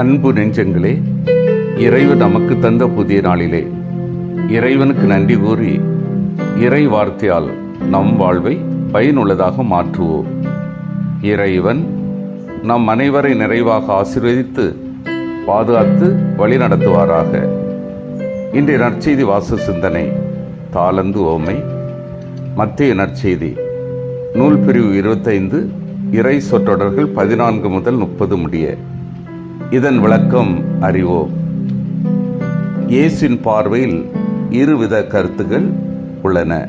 அன்பு நெஞ்சங்களே இறைவன் நமக்கு தந்த புதிய நாளிலே இறைவனுக்கு நன்றி கூறி இறை வார்த்தையால் நம் வாழ்வை பயனுள்ளதாக மாற்றுவோம். இறைவன் நம் அனைவரை நிறைவாக ஆசீர்வதித்து பாதுகாத்து வழிநடத்துவாராக இன்றைய நற்செய்தி வாச சிந்தனை தாளந்து ஓமை மத்திய நற்செய்தி நூல் பிரிவு இருபத்தைந்து இறை சொற்றொடர்கள் பதினான்கு முதல் முப்பது முடிய. இதன் விளக்கம் அறிவோம். இயேசின் பார்வையில் இருவித கருத்துகள் உள்ளன.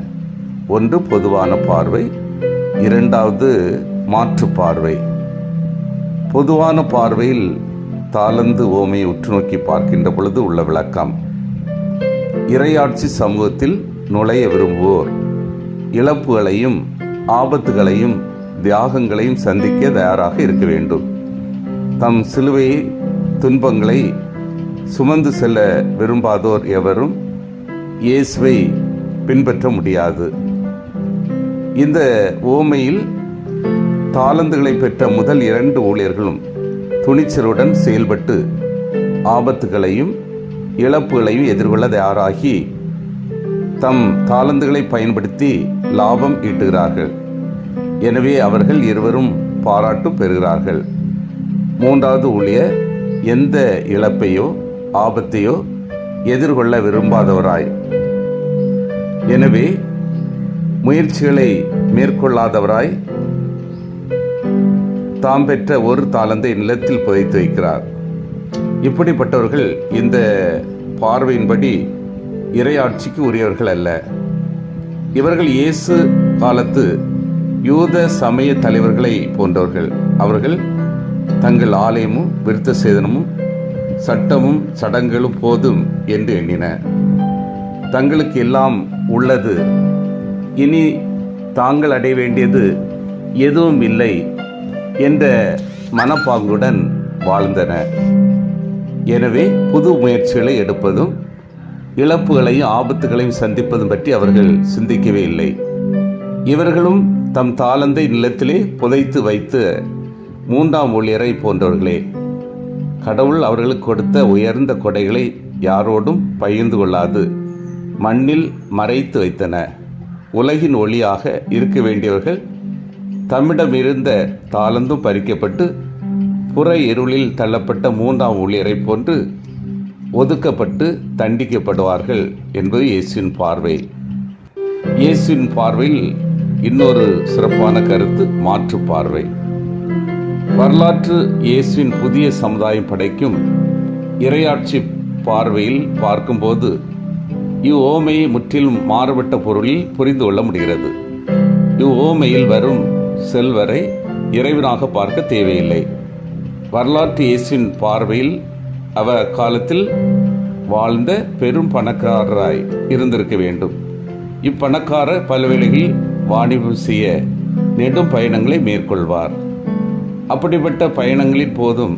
ஒன்று பொதுவான பார்வை இரண்டாவது மாற்று பார்வை. பொதுவான பார்வையில் தாளந்து ஓமையை உற்று நோக்கி பார்க்கின்ற பொழுது உள்ள விளக்கம். இறையாட்சி சமூகத்தில் நுழைய விரும்புவோர் இழப்புகளையும் ஆபத்துகளையும் தியாகங்களையும் சந்திக்க தயாராக இருக்க வேண்டும். தம் சிலுவை துன்பங்களை சுமந்து செல்ல விரும்பாதோர் எவரும் இயேசுவை பின்பற்ற முடியாது. இந்த ஓமையில் தாளந்துகளை பெற்ற முதல் இரண்டு ஊழியர்களும் துணிச்சலுடன் செயல்பட்டு ஆபத்துகளையும் இழப்புகளையும் எதிர்கொள்ள தயாராகி தம் தாளந்துகளை பயன்படுத்தி லாபம் ஈட்டுகிறார்கள். எனவே அவர்கள் இருவரும் பாராட்டு பெறுகிறார்கள். மூன்றாவது ஊழியர் எந்த இழப்பையோ ஆபத்தையோ எதிர்கொள்ள விரும்பாதவராய். எனவே முயற்சிகளை மேற்கொள்ளாதவராய் தாம் பெற்ற ஒரு தாளந்தை நிலத்தில் புதைத்து வைக்கிறார். இப்படிப்பட்டவர்கள் இந்த பார்வையின்படி இறையாட்சிக்கு உரியவர்கள் அல்ல. இவர்கள் இயேசு காலத்து யூத சமய தலைவர்களை போன்றவர்கள். அவர்கள் தங்கள் ஆலயமும் விருத்த சேதனமும் சட்டமும் சடங்குகளும் போதும் என்று எண்ணின. தங்களுக்கு எல்லாம் உள்ளது. இனி தாங்கள் அடைய வேண்டியது எதுவும் இல்லை என்ற மனப்பாங்குடன் வாழ்ந்தன. எனவே புது முயற்சிகளை எடுப்பதும் இழப்புகளையும் ஆபத்துகளையும் சந்திப்பதும் பற்றி அவர்கள் சிந்திக்கவே இல்லை. இவர்களும் தம் தாளந்தை நிலத்திலே புதைத்து வைத்து மூன்றாம் ஊழியரை போன்றவர்களே கடவுள் அவர்களுக்கு கொடுத்த உயர்ந்த கொடைகளை யாரோடும் பகிர்ந்து கொள்ளாது. மண்ணில் மறைத்து வைத்தன. உலகின் ஒளியாக இருக்க வேண்டியவர்கள் தம்மிடம் இருந்த தாளந்தும் பறிக்கப்பட்டு புற இருளில் தள்ளப்பட்ட மூன்றாம் ஊழியரை போன்று ஒதுக்கப்பட்டு தண்டிக்கப்படுவார்கள் என்பது இயேசுவின் பார்வை. இயேசுவின் பார்வையில் இன்னொரு சிறப்பான கருத்து மாற்று பார்வை வரலாற்று இயேசுவின் புதிய சமுதாயம் படைக்கும் இரையாட்சி பார்வையில் பார்க்கும்போது இவ்வோமையை முற்றிலும் மாறுபட்ட பொருளில் புரிந்து கொள்ள முடிகிறது. இவ்வோமையில் வரும் செல்வரை இறைவனாக பார்க்க தேவையில்லை. வரலாற்று இயேசுவின் பார்வையில் அவ காலத்தில் வாழ்ந்த பெரும் பணக்காரராய் இருந்திருக்க வேண்டும். இப்பணக்காரர் பல்வேளைகளில் வாணிபம் செய்ய நெடும் பயணங்களை மேற்கொள்வார். அப்படிப்பட்ட பயணங்களின் போதும்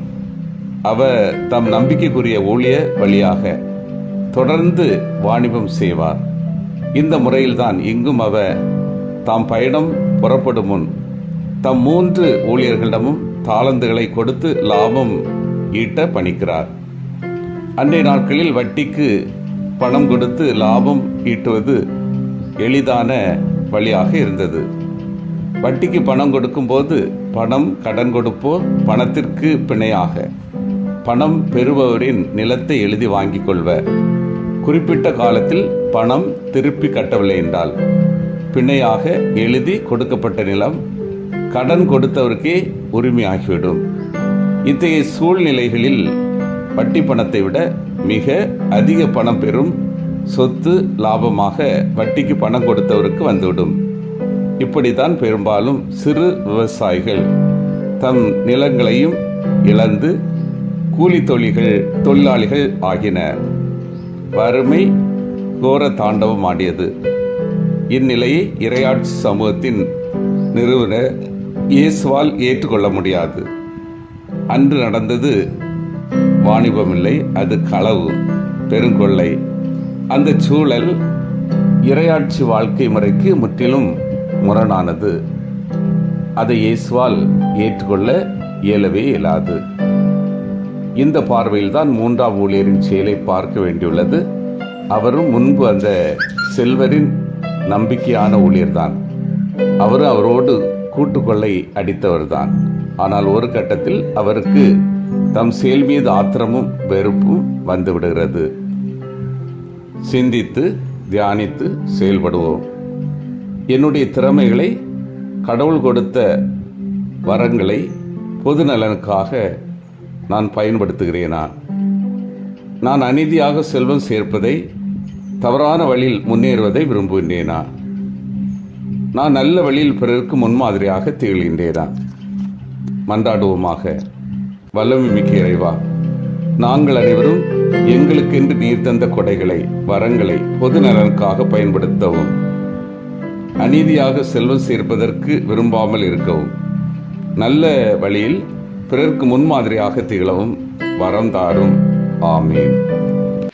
அவர் தம் நம்பிக்கைக்குரிய ஊழிய வழியாக தொடர்ந்து வாணிபம் செய்வார். இந்த முறையில்தான் இங்கும் அவர் தாம் பயணம் புறப்படும் முன் தம் மூன்று ஊழியர்களிடமும் தாளந்துகளை கொடுத்து லாபம் ஈட்ட பணிக்கிறார். அன்றைய நாட்களில் வட்டிக்கு பணம் கொடுத்து லாபம் ஈட்டுவது எளிதான வழியாக இருந்தது. வட்டிக்கு பணம் கொடுக்கும்போது பணம் கடன் கொடுப்போர் பணத்திற்கு பிணையாக. பணம் பெறுபவரின் நிலத்தை எழுதி வாங்கிக் கொள்வர். குறிப்பிட்ட காலத்தில் பணம் திருப்பி கட்டவில்லை என்றால். பிணையாக எழுதி கொடுக்கப்பட்ட நிலம் கடன் கொடுத்தவருக்கே உரிமையாகிவிடும். இத்தகைய சூழ்நிலைகளில் வட்டி பணத்தை விட மிக அதிக பணம் பெறும் சொத்து லாபமாக வட்டிக்கு பணம் கொடுத்தவருக்கு வந்துவிடும். இப்படித்தான் பெரும்பாலும் சிறு விவசாயிகள் தம் நிலங்களையும் இழந்து கூலி தொழில்கள் தொழிலாளிகள் ஆகினர் வறுமை கோர தாண்டவம் ஆடியது இந்நிலையை இரையாட்சி சமூகத்தின் நிறுவனர் இயேசுவால் ஏற்றுக்கொள்ள முடியாது. அன்று நடந்தது வாணிபமில்லை அது களவு பெருங்கொள்ளை. அந்த சூழல் இரையாட்சி வாழ்க்கை முறைக்கு முற்றிலும் முரணானது. அதை இயேசுவால் ஏற்றுக்கொள்ள இயலவே இயலாது. இந்த பார்வையில் தான் மூன்றாம் ஊழியரின் செயலை பார்க்க வேண்டியுள்ளது. அவரும் முன்பு அந்த செல்வரின் நம்பிக்கையான ஊழியர்தான். அவரும் அவரோடு கூட்டுக்கொள்ளை அடித்தவர்தான். ஆனால் ஒரு கட்டத்தில் அவருக்கு தம் செயல் மீது ஆத்திரமும் வெறுப்பும் வந்துவிடுகிறது சிந்தித்து தியானித்து செயல்படுவோம். என்னுடைய திறமைகளை கடவுள் கொடுத்த வரங்களை பொது நலனுக்காக நான் பயன்படுத்துகிறேனா? நான் அநீதியாக செல்வம் சேர்ப்பதை தவறான வழியில் முன்னேறுவதை விரும்புகின்றேனா? நான் நல்ல வழியில் பிறருக்கு முன்மாதிரியாக திகழ்கின்றேனா? மன்றாடுவோமாக. வல்லமை மிக்க இறைவா நாங்கள் அனைவரும் எங்களுக்கென்று நீர் தந்த கொடைகளை வரங்களை பொது நலனுக்காக பயன்படுத்தவும். அநீதியாக செல்வம் சேர்ப்பதற்கு விரும்பாமல் இருக்கவும் நல்ல வழியில் பிறருக்கு முன்மாதிரியாக திகழவும் வரம் தாரும். ஆமீன்.